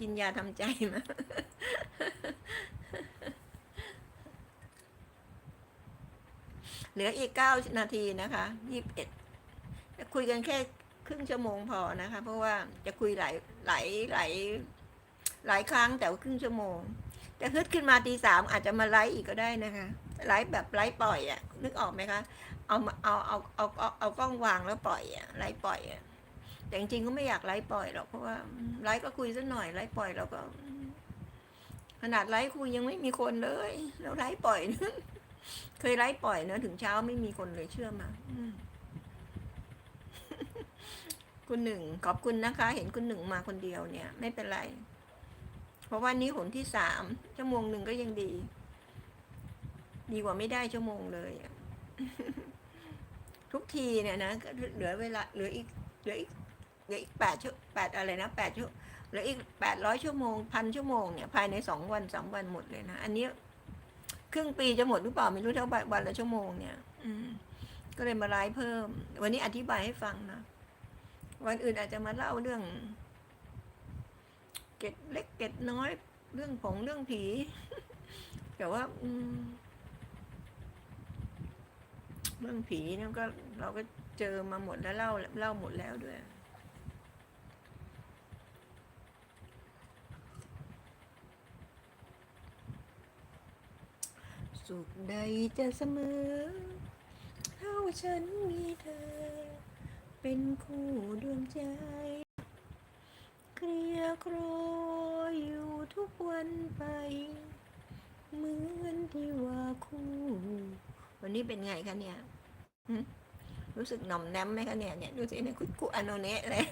กินยาทำใจมาเหลืออีกเก้านาทีนะคะยี่สิบเอ็ดคุยกันแค่ครึ่งชั่วโมงพอนะคะ เพราะว่าจะคุยหลายหลายหลายหลายครั้งแต่ว่าครึ่งชั่วโมงแต่ฮึดขึ้นมาตีสามอาจจะมาไลฟ์อีกก็ได้นะคะไลฟ์แบบไลฟ์ปล่อยอะนึกออกไหมคะเอามาเอาเอาเอาเอาเอากล้องวางแล้วปล่อยอะไลฟ์ปล่อยอะ แต่จริงๆก็ไม่อยากไลฟ์ปล่อยหรอกเพราะว่าไลฟ์ก็คุยสักหน่อยไลฟ์ปล่อยเราก็ ขนาดไลฟ์คุยยังไม่มีคนเลยแล้วไลฟ์ปล่อยเคยไลฟ์ปล่อยเนอะถึงเช้าไม่มีคนเลยเชื่อมาคุณหนึ่งขอบคุณนะคะ เห็นคุณหนึ่งมาคนเดียวเนี่ย ไม่เป็นไร เพราะว่านี้หนที่สามชั่วโมงหนึ่งก็ยังดี ดีกว่าไม่ได้ชั่วโมงเลยทุกทีเนี่ยนะก็เหลือเวลาเหลืออีกเหลืออีก เหลืออีกแปดชั่วแปดอะไรนะแปดชั่วเหลืออีกแปดร้อยชั่วโมงพันชั่วโมงเนี่ยภายในสองวันสามวันหมดเลยนะอันนี้ครึ่งปีจะหมดหรือเปล่าไม่รู้เท่าวันละชั่วโมงเนี่ย อืม ก็เลยมาไลฟ์เพิ่ม วันนี้อธิบายให้ฟังนะวันอื่นอาจจะมาเล่าเรื่อง เก็ดเล็กเก็ดน้อย เรื่องผงเรื่องผีแต่ว่า อืมเรื่องผีเนี่ยก็เราก็เจอมาหมดแล้วเล่าเล่าหมดแล้วด้วย สุขใดจะเสมอ เท่าฉันมีเธอ เป็นคู่ดวงใจ เคลียร์ครอยู่ทุกวันไป เหมือนที่ว่าคู่ วันนี้เป็นไงคะเนี่ยรู้สึกหน่อมแนมไหมคะเนี่ยเนี่ยดูสิเนี่ยคุกุอโนเนะเลย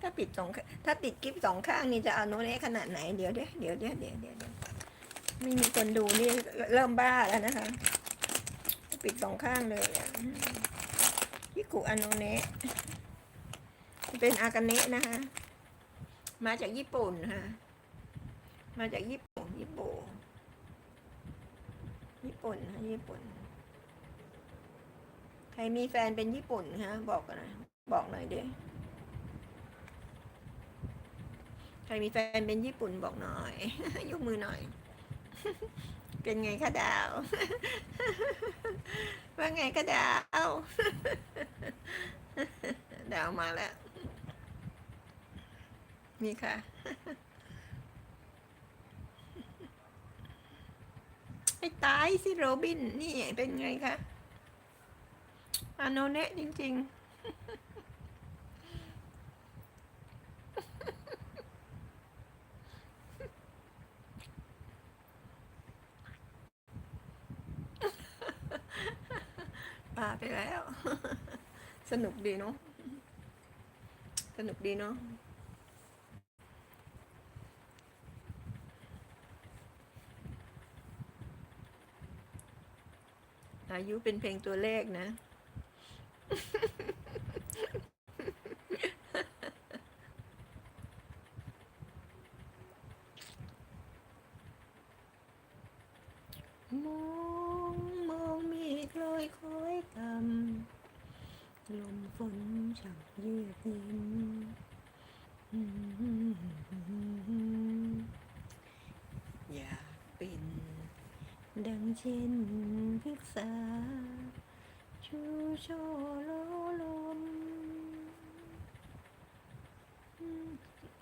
ถ้าปิดสองถ้าติดกิฟสองข้างนี่จะอโนเนะขนาดไหนเดี๋ยวเดี๋ยวเดี๋ยวเดี๋ยวเดี๋ยว ไม่มีคนดูนี่เริ่มบ้าแล้วนะคะ ปิดสองข้างเลยอะกิกุอโนเนะเป็นอากาเนะนะคะ มาจากญี่ปุ่นค่ะมาจากญี่ปุ่น ญี่ปุ่น ญี่ปุ่นฮะญี่ปุ่น ใครมีแฟนเป็นญี่ปุ่นฮะบอกกันน่อยบอกหน่อยเด้ใครมีแฟนเป็นญี่ปุ่นบอกหน่อย ยกมือหน่อย เป็นไงคะดาว ว่าไงคะดาว ดาวมาแล้ว นี่ค่ะให้ตายสิโรบิน นี่เป็นไงคะอโนเนะจริง ๆ ปาไปแล้ว สนุกดีเนาะสนุกดีเนาะอายุเป็นเพลงตัวเลขนะ มองมองเมฆลอยคอยต่ำ ลมฝนช่างเยือกเย็นอยากเป็น ดังเช่นพิกษา ชูโชโลลม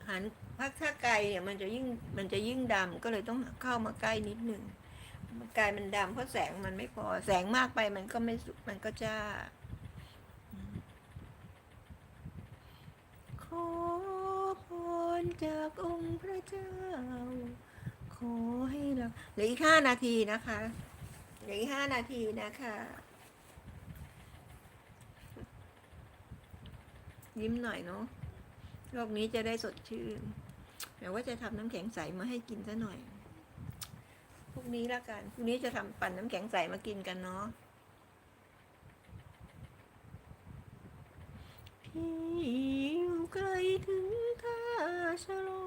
หันพักถ้าไกลเนี่ยมันจะยิ่งมันจะยิ่งดำก็เลยต้องเข้ามาใกล้นิดหนึ่งกายมันดำเพราะแสงมันไม่พอแสงมากไปมันก็ไม่สุมันก็จ้าอืม ขอพรจากองค์พระเจ้า ขอให้เราเหลืออีกห้านาทีนะคะเหลืออีกห้านาทีนะคะ ยิ้มหน่อยเนาะโลกนี้จะได้สดชื่นแต่ว่าจะทำน้ำแข็งใสมาให้กินซะหน่อยพรุ่งนี้ละกันพรุ่งนี้จะทำปั่นน้ำแข็งใสมากินกันเนาะพี่ อ